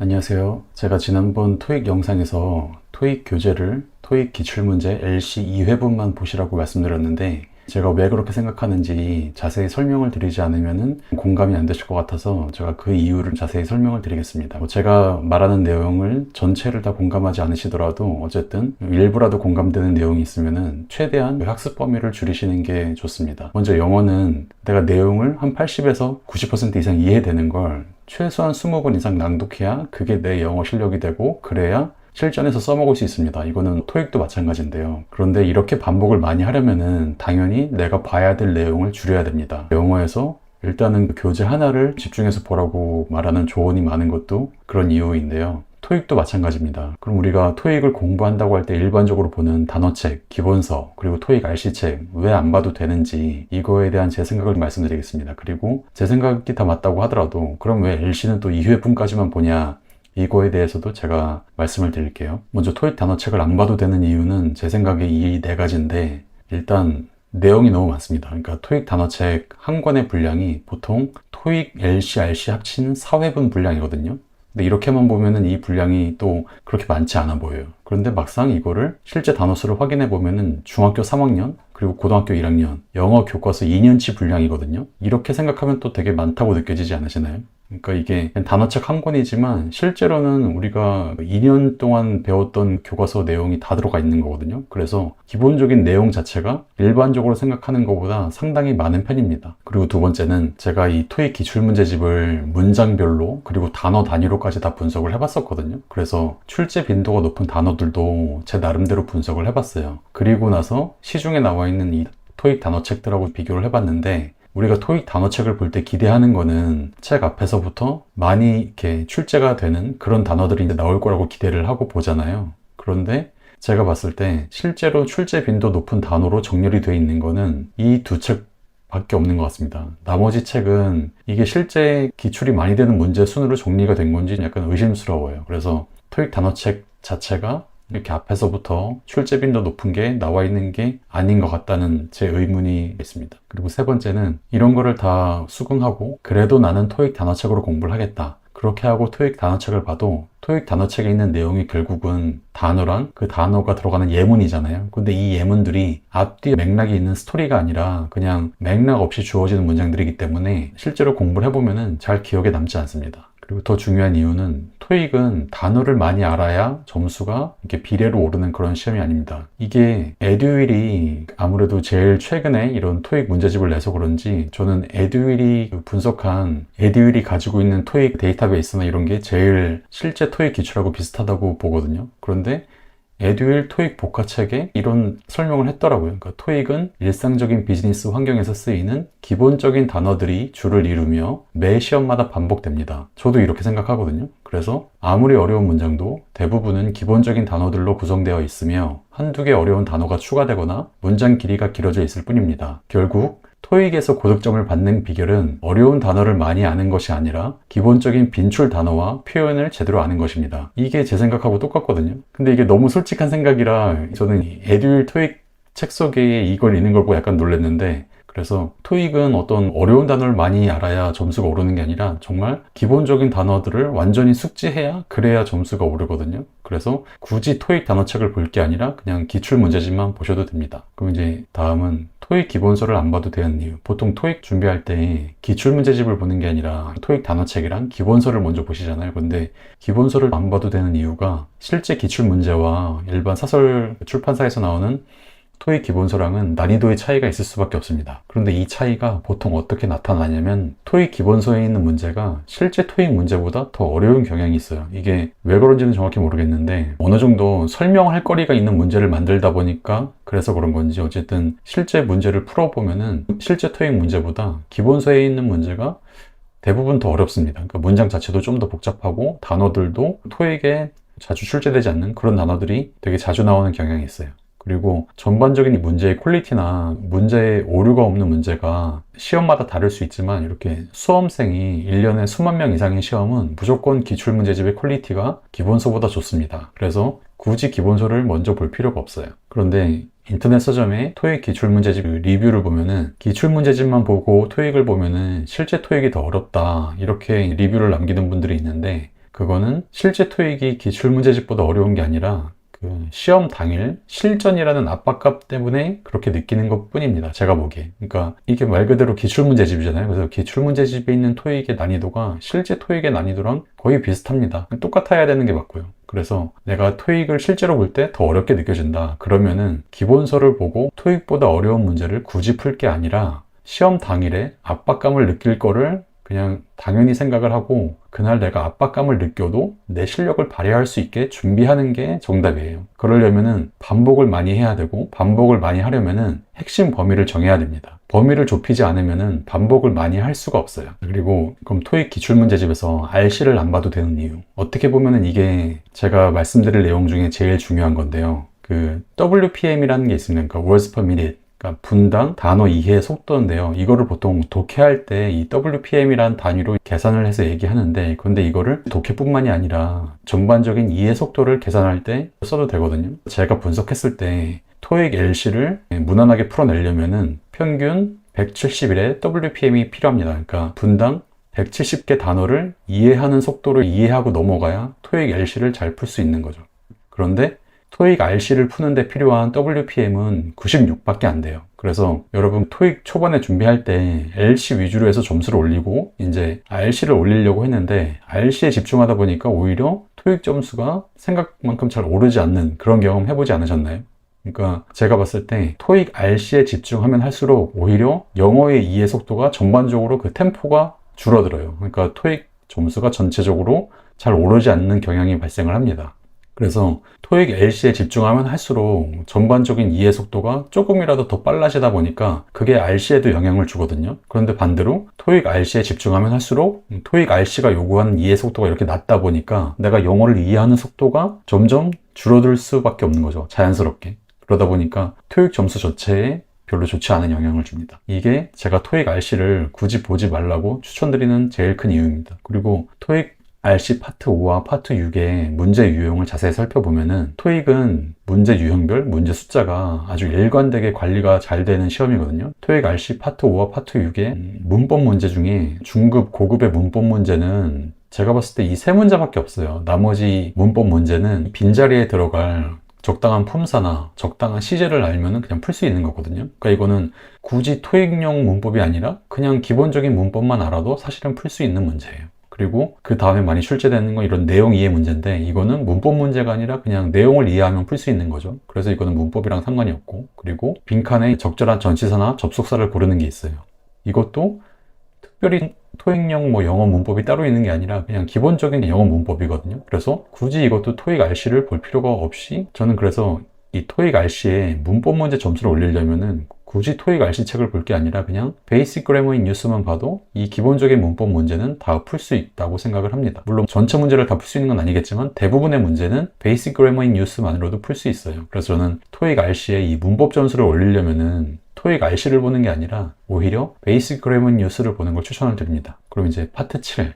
안녕하세요. 제가 지난번 토익 영상에서 토익 교재를 토익 기출문제 LC 2회분만 보시라고 말씀드렸는데 제가 왜 그렇게 생각하는지 자세히 설명을 드리지 않으면 공감이 안 되실 것 같아서 제가 그 이유를 자세히 설명을 드리겠습니다. 뭐 제가 말하는 내용을 전체를 다 공감하지 않으시더라도 어쨌든 일부라도 공감되는 내용이 있으면 최대한 그 학습 범위를 줄이시는 게 좋습니다. 먼저 영어는 내가 내용을 한 80에서 90% 이상 이해되는 걸 최소한 20번 이상 낭독해야 그게 내 영어 실력이 되고 그래야 실전에서 써먹을 수 있습니다. 이거는 토익도 마찬가지인데요. 그런데 이렇게 반복을 많이 하려면은 당연히 내가 봐야 될 내용을 줄여야 됩니다. 영어에서 일단은 그 교재 하나를 집중해서 보라고 말하는 조언이 많은 것도 그런 이유인데요. 토익도 마찬가지입니다. 그럼 우리가 토익을 공부한다고 할 때 일반적으로 보는 단어책, 기본서, 그리고 토익 RC책 왜 안 봐도 되는지 이거에 대한 제 생각을 말씀드리겠습니다. 그리고 제 생각이 다 맞다고 하더라도 그럼 왜 LC는 또 2회분까지만 보냐 이거에 대해서도 제가 말씀을 드릴게요. 먼저 토익 단어책을 안 봐도 되는 이유는 제 생각에 이 네 가지인데 일단 내용이 너무 많습니다. 그러니까 토익 단어책 한 권의 분량이 보통 토익 LC, RC 합친 4회분 분량이거든요. 근데 이렇게만 보면은 이 분량이 또 그렇게 많지 않아 보여요. 그런데 막상 이거를 실제 단어 수를 확인해 보면은 중학교 3학년 그리고 고등학교 1학년 영어 교과서 2년치 분량이거든요. 이렇게 생각하면 또 되게 많다고 느껴지지 않으시나요? 그러니까 이게 단어책 한 권이지만 실제로는 우리가 2년 동안 배웠던 교과서 내용이 다 들어가 있는 거거든요. 그래서 기본적인 내용 자체가 일반적으로 생각하는 것보다 상당히 많은 편입니다. 그리고 두 번째는 제가 이 토익 기출문제집을 문장별로 그리고 단어 단위로까지 다 분석을 해봤었거든요. 그래서 출제 빈도가 높은 단어들도 제 나름대로 분석을 해봤어요. 그리고 나서 시중에 나와 있는 이 토익 단어책들하고 비교를 해봤는데 우리가 토익 단어책을 볼 때 기대하는 거는 책 앞에서부터 많이 이렇게 출제가 되는 그런 단어들이 이제 나올 거라고 기대를 하고 보잖아요. 그런데 제가 봤을 때 실제로 출제 빈도 높은 단어로 정렬이 되어 있는 거는 이 두 책 밖에 없는 것 같습니다. 나머지 책은 이게 실제 기출이 많이 되는 문제 순으로 정리가 된 건지 약간 의심스러워요. 그래서 토익 단어책 자체가 이렇게 앞에서부터 출제 빈도 높은 게 나와 있는 게 아닌 것 같다는 제 의문이 있습니다. 그리고 세 번째는 이런 거를 다 수긍하고 그래도 나는 토익 단어책으로 공부를 하겠다. 그렇게 하고 토익 단어책을 봐도 토익 단어책에 있는 내용이 결국은 단어랑 그 단어가 들어가는 예문이잖아요. 근데 이 예문들이 앞뒤에 맥락이 있는 스토리가 아니라 그냥 맥락 없이 주어지는 문장들이기 때문에 실제로 공부를 해보면은 잘 기억에 남지 않습니다. 그리고 더 중요한 이유는 토익은 단어를 많이 알아야 점수가 이렇게 비례로 오르는 그런 시험이 아닙니다. 이게 에듀윌이 아무래도 제일 최근에 이런 토익 문제집을 내서 그런지 저는 에듀윌이 분석한 에듀윌이 가지고 있는 토익 데이터베이스나 이런 게 제일 실제 토익 기출하고 비슷하다고 보거든요. 그런데 에듀윌 토익 복화 책에 이런 설명을 했더라고요. 그러니까 토익은 일상적인 비즈니스 환경에서 쓰이는 기본적인 단어들이 줄을 이루며 매 시험마다 반복됩니다. 저도 이렇게 생각하거든요. 그래서 아무리 어려운 문장도 대부분은 기본적인 단어들로 구성되어 있으며 한두 개 어려운 단어가 추가되거나 문장 길이가 길어져 있을 뿐입니다. 결국 토익에서 고득점을 받는 비결은 어려운 단어를 많이 아는 것이 아니라 기본적인 빈출 단어와 표현을 제대로 아는 것입니다. 이게 제 생각하고 똑같거든요. 근데 이게 너무 솔직한 생각이라 저는 에듀윌 토익 책 속에 이걸 읽는 걸 보고 약간 놀랐는데 그래서 토익은 어떤 어려운 단어를 많이 알아야 점수가 오르는 게 아니라 정말 기본적인 단어들을 완전히 숙지해야 그래야 점수가 오르거든요. 그래서 굳이 토익 단어책을 볼 게 아니라 그냥 기출 문제집만 보셔도 됩니다. 그럼 이제 다음은 토익 기본서를 안 봐도 되는 이유. 보통 토익 준비할 때 기출 문제집을 보는 게 아니라 토익 단어책이랑 기본서를 먼저 보시잖아요. 근데 기본서를 안 봐도 되는 이유가 실제 기출 문제와 일반 사설 출판사에서 나오는 토익 기본서랑은 난이도의 차이가 있을 수밖에 없습니다. 그런데 이 차이가 보통 어떻게 나타나냐면 토익 기본서에 있는 문제가 실제 토익 문제보다 더 어려운 경향이 있어요. 이게 왜 그런지는 정확히 모르겠는데 어느 정도 설명할 거리가 있는 문제를 만들다 보니까 그래서 그런 건지 어쨌든 실제 문제를 풀어보면은 실제 토익 문제보다 기본서에 있는 문제가 대부분 더 어렵습니다. 그러니까 문장 자체도 좀 더 복잡하고 단어들도 토익에 자주 출제되지 않는 그런 단어들이 되게 자주 나오는 경향이 있어요. 그리고 전반적인 이 문제의 퀄리티나 문제에 오류가 없는 문제가 시험마다 다를 수 있지만 이렇게 수험생이 1년에 수만 명 이상의 시험은 무조건 기출문제집의 퀄리티가 기본서보다 좋습니다. 그래서 굳이 기본서를 먼저 볼 필요가 없어요. 그런데 인터넷 서점에 토익 기출문제집 리뷰를 보면은 기출문제집만 보고 토익을 보면은 실제 토익이 더 어렵다 이렇게 리뷰를 남기는 분들이 있는데 그거는 실제 토익이 기출문제집보다 어려운 게 아니라 그 시험 당일 실전이라는 압박감 때문에 그렇게 느끼는 것 뿐입니다. 제가 보기에. 그러니까 이게 말 그대로 기출문제집이잖아요. 그래서 기출문제집에 있는 토익의 난이도가 실제 토익의 난이도랑 거의 비슷합니다. 똑같아야 되는 게 맞고요. 그래서 내가 토익을 실제로 볼 때 더 어렵게 느껴진다. 그러면은 기본서를 보고 토익보다 어려운 문제를 굳이 풀 게 아니라 시험 당일에 압박감을 느낄 거를 그냥 당연히 생각을 하고 그날 내가 압박감을 느껴도 내 실력을 발휘할 수 있게 준비하는 게 정답이에요. 그러려면은 반복을 많이 해야 되고 반복을 많이 하려면은 핵심 범위를 정해야 됩니다. 범위를 좁히지 않으면은 반복을 많이 할 수가 없어요. 그리고 그럼 토익 기출문제집에서 RC를 안 봐도 되는 이유. 어떻게 보면은 이게 제가 말씀드릴 내용 중에 제일 중요한 건데요. 그 WPM이라는 게 있습니다. 그러니까 Words per Minute. 그러니까 분당 단어 이해 속도인데요. 이거를 보통 독해할 때 이 WPM이라는 단위로 계산을 해서 얘기하는데 근데 이거를 독해뿐만이 아니라 전반적인 이해 속도를 계산할 때 써도 되거든요. 제가 분석했을 때 토익 LC를 무난하게 풀어내려면은 평균 170일의 WPM이 필요합니다. 그러니까 분당 170개 단어를 이해하는 속도를 이해하고 넘어가야 토익 LC를 잘 풀 수 있는 거죠. 그런데 토익 RC를 푸는데 필요한 WPM은 96밖에 안 돼요. 그래서 여러분 토익 초반에 준비할 때 LC 위주로 해서 점수를 올리고 이제 RC를 올리려고 했는데 RC에 집중하다 보니까 오히려 토익 점수가 생각만큼 잘 오르지 않는 그런 경험 해보지 않으셨나요? 그러니까 제가 봤을 때 토익 RC에 집중하면 할수록 오히려 영어의 이해 속도가 전반적으로 그 템포가 줄어들어요. 그러니까 토익 점수가 전체적으로 잘 오르지 않는 경향이 발생을 합니다. 그래서 토익 LC에 집중하면 할수록 전반적인 이해 속도가 조금이라도 더 빨라지다 보니까 그게 RC에도 영향을 주거든요. 그런데 반대로 토익 RC에 집중하면 할수록 토익 RC가 요구하는 이해 속도가 이렇게 낮다 보니까 내가 영어를 이해하는 속도가 점점 줄어들 수밖에 없는 거죠. 자연스럽게. 그러다 보니까 토익 점수 자체에 별로 좋지 않은 영향을 줍니다. 이게 제가 토익 RC를 굳이 보지 말라고 추천드리는 제일 큰 이유입니다. 그리고 토익 RC 파트 5와 파트 6의 문제 유형을 자세히 살펴보면은 토익은 문제 유형별, 문제 숫자가 아주 일관되게 관리가 잘 되는 시험이거든요. 토익 RC 파트 5와 파트 6의 문법 문제 중에 중급, 고급의 문법 문제는 제가 봤을 때 이 세 문제밖에 없어요. 나머지 문법 문제는 빈자리에 들어갈 적당한 품사나 적당한 시제를 알면은 그냥 풀 수 있는 거거든요. 그러니까 이거는 굳이 토익용 문법이 아니라 그냥 기본적인 문법만 알아도 사실은 풀 수 있는 문제예요. 그리고 그 다음에 많이 출제되는 건 이런 내용 이해 문제인데 이거는 문법 문제가 아니라 그냥 내용을 이해하면 풀 수 있는 거죠. 그래서 이거는 문법이랑 상관이 없고 그리고 빈칸에 적절한 전치사나 접속사를 고르는 게 있어요. 이것도 특별히 토익용 뭐 영어 문법이 따로 있는 게 아니라 그냥 기본적인 영어 문법이거든요. 그래서 굳이 이것도 토익 RC를 볼 필요가 없이 저는 그래서 이 토익 RC에 문법 문제 점수를 올리려면은 굳이 토익 RC 책을 볼 게 아니라 그냥 베이직 그래머인 뉴스만 봐도 이 기본적인 문법 문제는 다 풀 수 있다고 생각을 합니다. 물론 전체 문제를 다 풀 수 있는 건 아니겠지만 대부분의 문제는 베이직 그래머인 뉴스만으로도 풀 수 있어요. 그래서 저는 토익 RC에 이 문법 점수를 올리려면은 토익 RC를 보는 게 아니라 오히려 베이직 그래머인 뉴스를 보는 걸 추천을 드립니다. 그럼 이제 파트 7.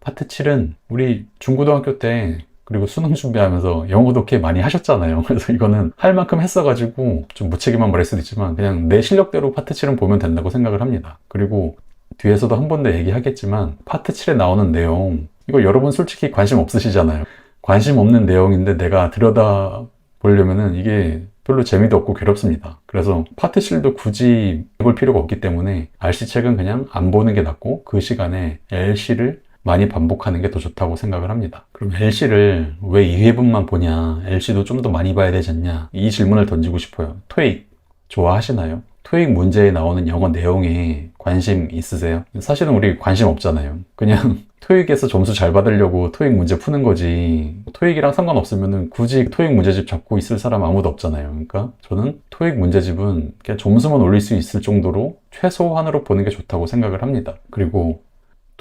파트 7은 우리 중고등학교 때 그리고 수능 준비하면서 영어 독해 많이 하셨잖아요. 그래서 이거는 할 만큼 했어가지고 좀 무책임한 말일 수도 있지만 그냥 내 실력대로 파트 7은 보면 된다고 생각을 합니다. 그리고 뒤에서도 한 번 더 얘기하겠지만 파트 7에 나오는 내용 이거 여러분 솔직히 관심 없으시잖아요. 관심 없는 내용인데 내가 들여다 보려면은 이게 별로 재미도 없고 괴롭습니다. 그래서 파트 7도 굳이 볼 필요가 없기 때문에 RC 책은 그냥 안 보는 게 낫고 그 시간에 LC를 많이 반복하는 게 더 좋다고 생각을 합니다. 그럼 LC를 왜 2회분만 보냐? LC도 좀 더 많이 봐야 되지 않냐? 이 질문을 던지고 싶어요. 토익 좋아하시나요? 토익 문제에 나오는 영어 내용에 관심 있으세요? 사실은 우리 관심 없잖아요. 그냥 토익에서 점수 잘 받으려고 토익 문제 푸는 거지. 토익이랑 상관없으면 굳이 토익 문제집 잡고 있을 사람 아무도 없잖아요. 그러니까 저는 토익 문제집은 그냥 점수만 올릴 수 있을 정도로 최소한으로 보는 게 좋다고 생각을 합니다. 그리고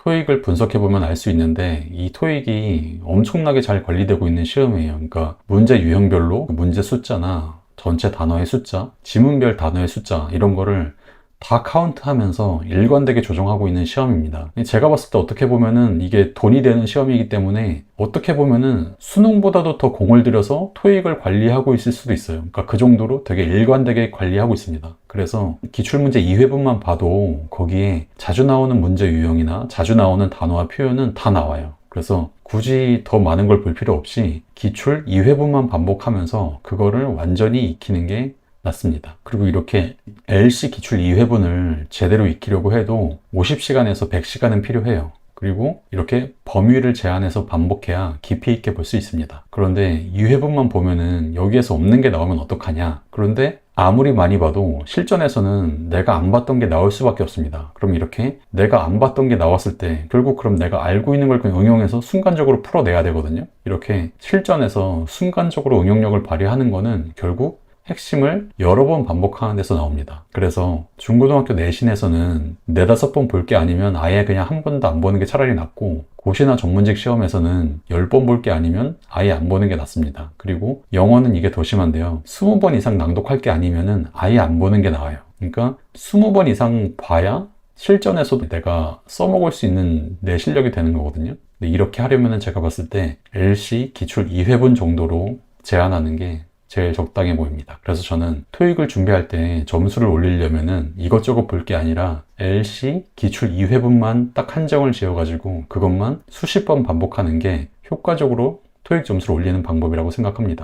토익을 분석해 보면 알 수 있는데 이 토익이 엄청나게 잘 관리되고 있는 시험이에요. 그러니까 문제 유형별로 문제 숫자나 전체 단어의 숫자, 지문별 단어의 숫자 이런 거를 다 카운트하면서 일관되게 조정하고 있는 시험입니다. 제가 봤을 때 어떻게 보면은 이게 돈이 되는 시험이기 때문에 어떻게 보면은 수능보다도 더 공을 들여서 토익을 관리하고 있을 수도 있어요. 그러니까 그 정도로 되게 일관되게 관리하고 있습니다. 그래서 기출문제 2회분만 봐도 거기에 자주 나오는 문제 유형이나 자주 나오는 단어와 표현은 다 나와요. 그래서 굳이 더 많은 걸 볼 필요 없이 기출 2회분만 반복하면서 그거를 완전히 익히는 게 낫습니다. 그리고 이렇게 LC 기출 2회분을 제대로 익히려고 해도 50시간에서 100시간은 필요해요. 그리고 이렇게 범위를 제한해서 반복해야 깊이 있게 볼 수 있습니다. 그런데 2회분만 보면은 여기에서 없는 게 나오면 어떡하냐? 그런데 아무리 많이 봐도 실전에서는 내가 안 봤던 게 나올 수밖에 없습니다. 그럼 이렇게 내가 안 봤던 게 나왔을 때 결국 그럼 내가 알고 있는 걸 그냥 응용해서 순간적으로 풀어내야 되거든요. 이렇게 실전에서 순간적으로 응용력을 발휘하는 거는 결국 핵심을 여러 번 반복하는 데서 나옵니다. 그래서 중고등학교 내신에서는 네다섯 번 볼 게 아니면 아예 그냥 한 번도 안 보는 게 차라리 낫고 고시나 전문직 시험에서는 10번 볼 게 아니면 아예 안 보는 게 낫습니다. 그리고 영어는 이게 더 심한데요. 20번 이상 낭독할 게 아니면은 아예 안 보는 게 나아요. 그러니까 20번 이상 봐야 실전에서도 내가 써먹을 수 있는 내 실력이 되는 거거든요. 근데 이렇게 하려면은 제가 봤을 때 LC 기출 2회분 정도로 제한하는 게 제일 적당해 보입니다. 그래서 저는 토익을 준비할 때 점수를 올리려면은 이것저것 볼 게 아니라 LC 기출 2회분만 딱 한정을 지어가지고 그것만 수십 번 반복하는 게 효과적으로 토익 점수를 올리는 방법이라고 생각합니다.